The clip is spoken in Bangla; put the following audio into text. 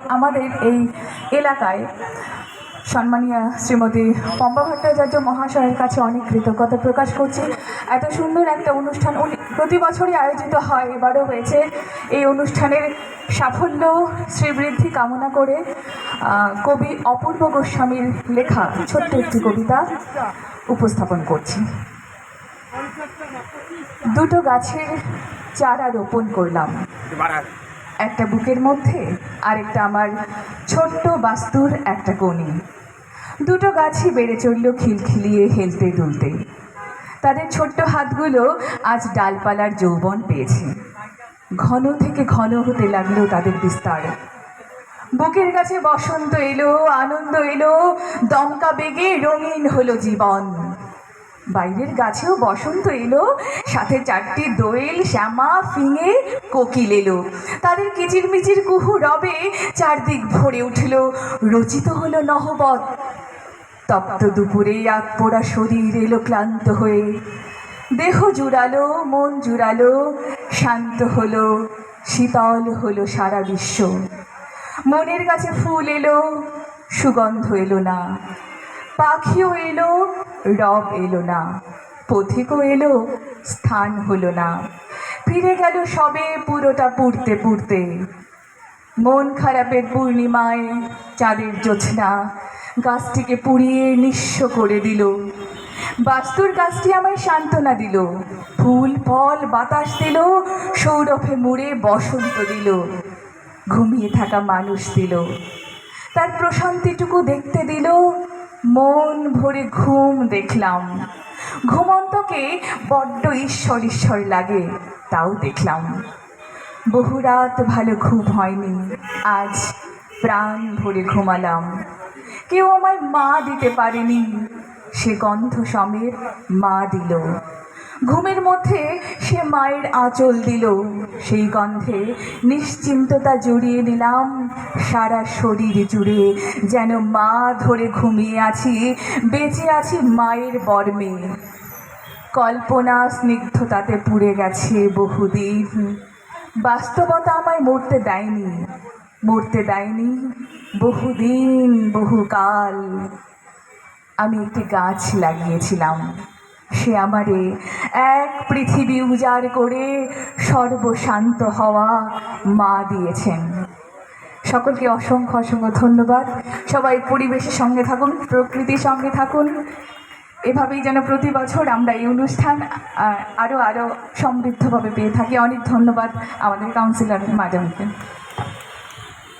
আমাদের এই এলাকায় সম্মানীয় শ্রীমতী পম্পা ভট্টাচার্য মহাশয়ের কাছে অনেক কৃতজ্ঞতা প্রকাশ করছি। এত সুন্দর একটা অনুষ্ঠান প্রতি বছরই আয়োজিত হয়, এবারও হয়েছে। এই অনুষ্ঠানের সাফল্য, শ্রীবৃদ্ধি কামনা করে কবি অপূর্ব গোস্বামীর লেখা ছোট্ট একটি কবিতা উপস্থাপন করছি। দুটো গাছের চারা রোপণ করলাম। একটা বুকের মধ্যে, আরেকটা আমার ছোট্ট বাস্তুর একটা কোণে। দুটো গাছই বেড়ে চলল খিলখিলিয়ে হেলতে দুলতে। তাদের ছোট্ট হাতগুলো আজ ডালপালার যৌবন পেয়েছে। ঘন থেকে ঘন হতে লাগল তাদের বিস্তার। বুকের কাছে বসন্ত এলো, আনন্দ এলো, দমকা বেগে রঙিন হলো জীবন। বাইরের গাছেও বসন্ত এলো, সাথে চারটি দোয়েল, শ্যামা, ফিঙে, কোকিল এলো। তাদের কিচিরমিচির কুহু রবে চারদিক ভরে উঠল, রচিত হলো নহবত তপ্ত দুপুরে আগ পোড়া শরীর এলো ক্লান্ত হয়ে। দেহ জুড়ালো, মন জুড়ালো, শান্ত হলো, শীতল হলো সারা বিশ্ব। মনের কাছে ফুল এলো, সুগন্ধ এলো না। পাখিও এলো, রব এলো না। পথিকও এলো, স্থান হলো না। ফিরে গেল সবে পুরোটা পুড়তে পুড়তে। মন খারাপের পূর্ণিমায় চাঁদের জোছনা গাছটিকে পুড়িয়ে নিঃস্ব করে দিল। বাস্তুর গাছটি আমায় সান্ত্বনা দিল। ফুল, ফল, বাতাস দিল, সৌরভে মুড়ে বসন্ত দিল। ঘুমিয়ে থাকা মানুষ দিল। তার প্রশান্তিটুকু দেখতে দিল মন ভরে ঘুম দেখলাম। ঘুমন্তকে বড্ড ঈশ্বর ঈশ্বর লাগে, তাও দেখলাম। বহু রাত ভালো ঘুম হয়নি, আজ প্রাণ ভরে ঘুমালাম। কেউ আমায় মা দিতে পারেনি, সে গন্ধ সমেত মা দিল। ঘুমের মধ্যে সে মায়ের আঁচল দিল। সেই গন্ধে নিশ্চিন্ততা জুড়িয়ে নিলাম। সারা শরীর জুড়ে যেন মা ধরে ঘুমিয়ে আছি, বেঁচে আছি মায়ের বর্মে। কল্পনা স্নিগ্ধতাতে পুড়ে গেছে বহুদিন। বাস্তবতা আমায় মরতে দেয়নি মরতে দেয়নি বহুদিন, বহুকাল। আমি একটি গাছ লাগিয়েছিলাম। সে আমারে এক পৃথিবী উজাড় করে সর্বশান্ত হওয়া মা দিয়েছেন। সকলকে অসংখ্য অসংখ্য ধন্যবাদ। সবাই পরিবেশের সঙ্গে থাকুন, প্রকৃতির সঙ্গে থাকুন। এভাবেই যেন প্রতি বছর আমরা এই অনুষ্ঠান আরও আরও সমৃদ্ধভাবে পেয়ে থাকি। অনেক ধন্যবাদ আমাদের কাউন্সিলর ম্যাডামকে